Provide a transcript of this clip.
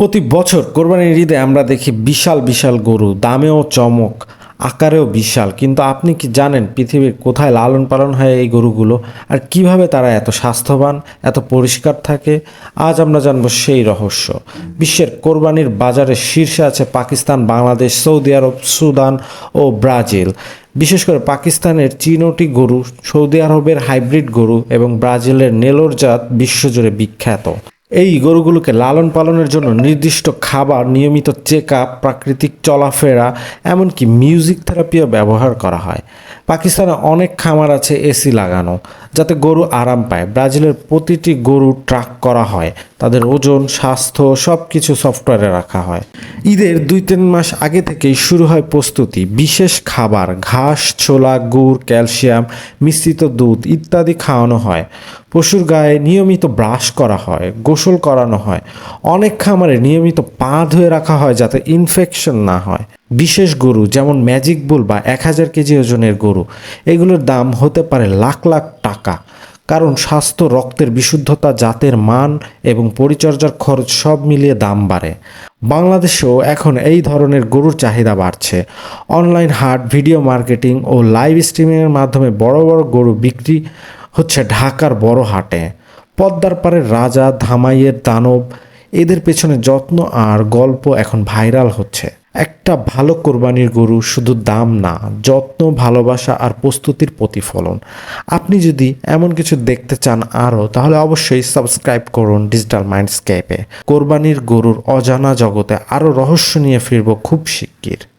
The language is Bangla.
প্রতি বছর কোরবানির ঈদে আমরা দেখি বিশাল বিশাল গরু, দামেও চমক, আকারেও বিশাল। কিন্তু আপনি কি জানেন পৃথিবীর কোথায় লালন পালন হয় এই গরুগুলো? আর কীভাবে তারা এত স্বাস্থ্যবান, এত পরিষ্কার থাকে? আজ আমরা জানব সেই রহস্য। বিশ্বের কোরবানির বাজারে শীর্ষে আছে Pakistan, Bangladesh, Saudi Arab, Sudan ও ব্রাজিল। বিশেষ করে পাকিস্তানের চিনোটি গরু, সৌদি আরবের হাইব্রিড গরু এবং ব্রাজিলের নেলোর জাত বিশ্বজুড়ে বিখ্যাত। এই গরুগুলোকে লালন পালনের জন্য নির্দিষ্ট খাবার, নিয়মিত চেক আপ প্রাকৃতিক চলাফেরা, এমনকি মিউজিক থেরাপিও ব্যবহার করা হয়। পাকিস্তানে অনেক খামার আছে এসি লাগানো, যাতে গরু আরাম পায়। ব্রাজিলের প্রতিটি গরু ট্রাক করা হয়, তাদের ওজন, স্বাস্থ্য সব কিছু সফটওয়্যারে রাখা হয়। ঈদের দুই তিন মাস আগে থেকেই শুরু হয় প্রস্তুতি। বিশেষ খাবার, ঘাস, ছোলা, গুড়, ক্যালসিয়াম, মিশ্রিত দুধ ইত্যাদি খাওয়ানো হয়। পশুর গায়ে নিয়মিত ব্রাশ করা হয়, গোসল করানো হয়। অনেক খামারে নিয়মিত পা ধুয়ে রাখা হয় যাতে ইনফেকশন না হয়। বিশেষ গরু, যেমন ম্যাজিক বুল বা এক হাজার কেজি ওজনের গরু, এগুলোর দাম হতে পারে লাখ লাখ টাকা। কারণ স্বাস্থ্য, রক্তের বিশুদ্ধতা, জাতের মান এবং পরিচর্যার খরচ সব মিলিয়ে দাম বাড়ে। বাংলাদেশেও এখন এই ধরনের গরুর চাহিদা বাড়ছে। অনলাইন হাট, ভিডিও মার্কেটিং ও লাইভ স্ট্রিমিংয়ের মাধ্যমে বড় বড় গরু বিক্রি হচ্ছে ঢাকার বড় হাটে। পদ্মার পাড়ের রাজা, ধামাইয়ের দানব, এদের পেছনে যত্ন আর গল্প এখন ভাইরাল হচ্ছে। একটা ভালো কোরবানির গরু শুধু দাম না, যত্ন, ভালোবাসা আর প্রস্তুতির প্রতিফলন। আপনি যদি এমন কিছু দেখতে চান আরও, তাহলে অবশ্যই সাবস্ক্রাইব করুন ডিজিটাল মাইন্ডস্কেপে কোরবানির গরুর অজানা জগতে আরও রহস্য নিয়ে ফিরব খুব শিগগির।